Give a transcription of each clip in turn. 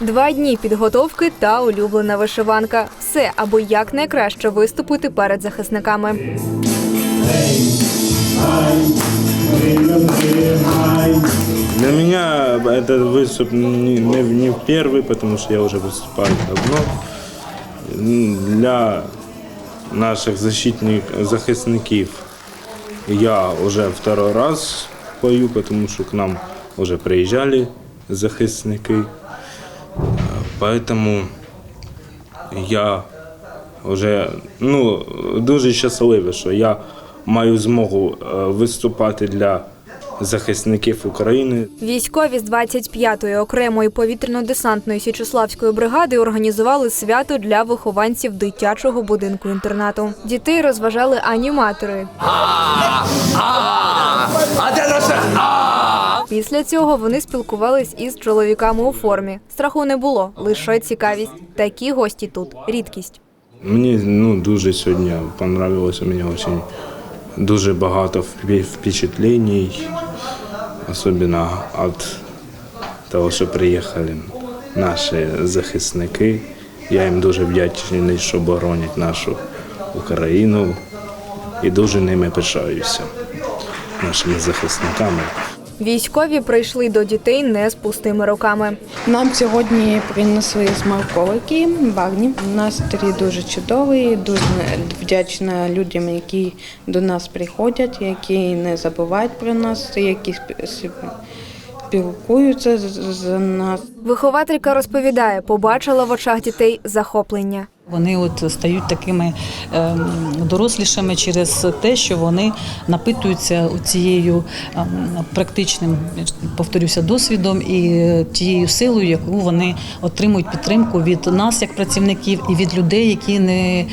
Два дні підготовки та улюблена вишиванка. Все, аби якнайкраще виступити перед захисниками. Для меня этот выступ не, не, не в первый, потому что я уже выступаю давно. М, Для наших защитник, захисників я уже второй раз пою, потому что к нам уже приезжали захисники. Э, Поэтому я вже ну, дуже щасливий, що я маю змогу е, виступати для захисників України. Військові з 25-ї окремої повітряно-десантної Січеславської бригади організували свято для вихованців дитячого будинку інтернату. Дітей розважали аніматори. Після цього вони спілкувались із чоловіками у формі. Страху не було, лише цікавість. Такі гості тут рідкість. Мені ну, дуже сьогодні понравилося, мені очень дуже багато впечатлень, особливо від того, що приїхали наші захисники. Я їм дуже вдячний, що боронять нашу Україну і дуже ними пишаюся, нашими захисниками. Військові прийшли до дітей не з пустими руками. Нам сьогодні принесли смаколики, багні. Настрій дуже чудовий, дуже вдячна людям, які до нас приходять, які не забувають про нас, які спілкуються з нас. Вихователька розповідає, побачила в очах дітей захоплення. Вони от стають такими ем, дорослішими через те, що вони напитуються цією ем, практичним, повторюся, досвідом і тією силою, яку вони отримують підтримку від нас, як працівників, і від людей, які не,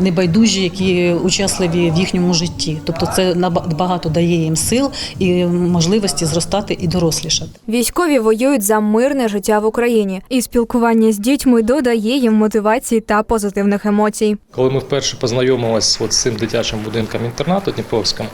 не байдужі, які учасливі в їхньому житті. Тобто, це набагато дає їм сил і можливості зростати і дорослішати. Військові воюють за мирне життя в Україні, і спілкування з дітьми додає їм мотивації та позитивних емоцій. Коли ми вперше познайомилися з цим дитячим будинком інтернату Дніпровським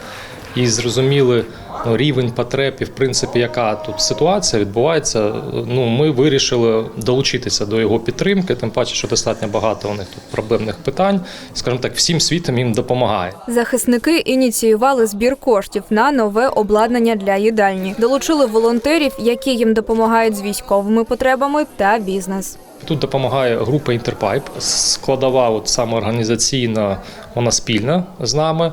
і зрозуміли ну, рівень потреб і в принципі, яка тут ситуація відбувається, ну ми вирішили долучитися до його підтримки, тим паче, що достатньо багато у них тут проблемних питань. Скажімо так, всім світом їм допомагає. Захисники ініціювали збір коштів на нове обладнання для їдальні. Долучили волонтерів, які їм допомагають з військовими потребами та бізнес. Тут допомагає група Інтерпайп. Складова, от самоорганізаційна, вона спільна з нами.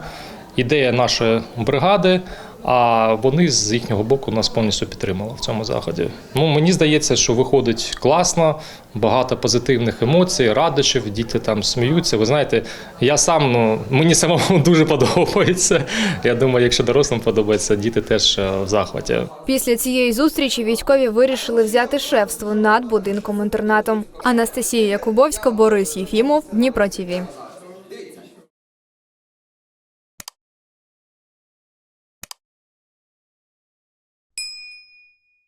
Ідея нашої бригади. А вони з їхнього боку нас повністю підтримали в цьому заході. Ну мені здається, що виходить класно, багато позитивних емоцій, радощів, діти там сміються. Ви знаєте, я сам ну мені самому дуже подобається. Я думаю, якщо дорослим подобається, діти теж е, в захваті. Після цієї зустрічі військові вирішили взяти шефство над будинком інтернатом. Анастасія Якубовська, Борис Єфімов, Дніпро ТІВІ.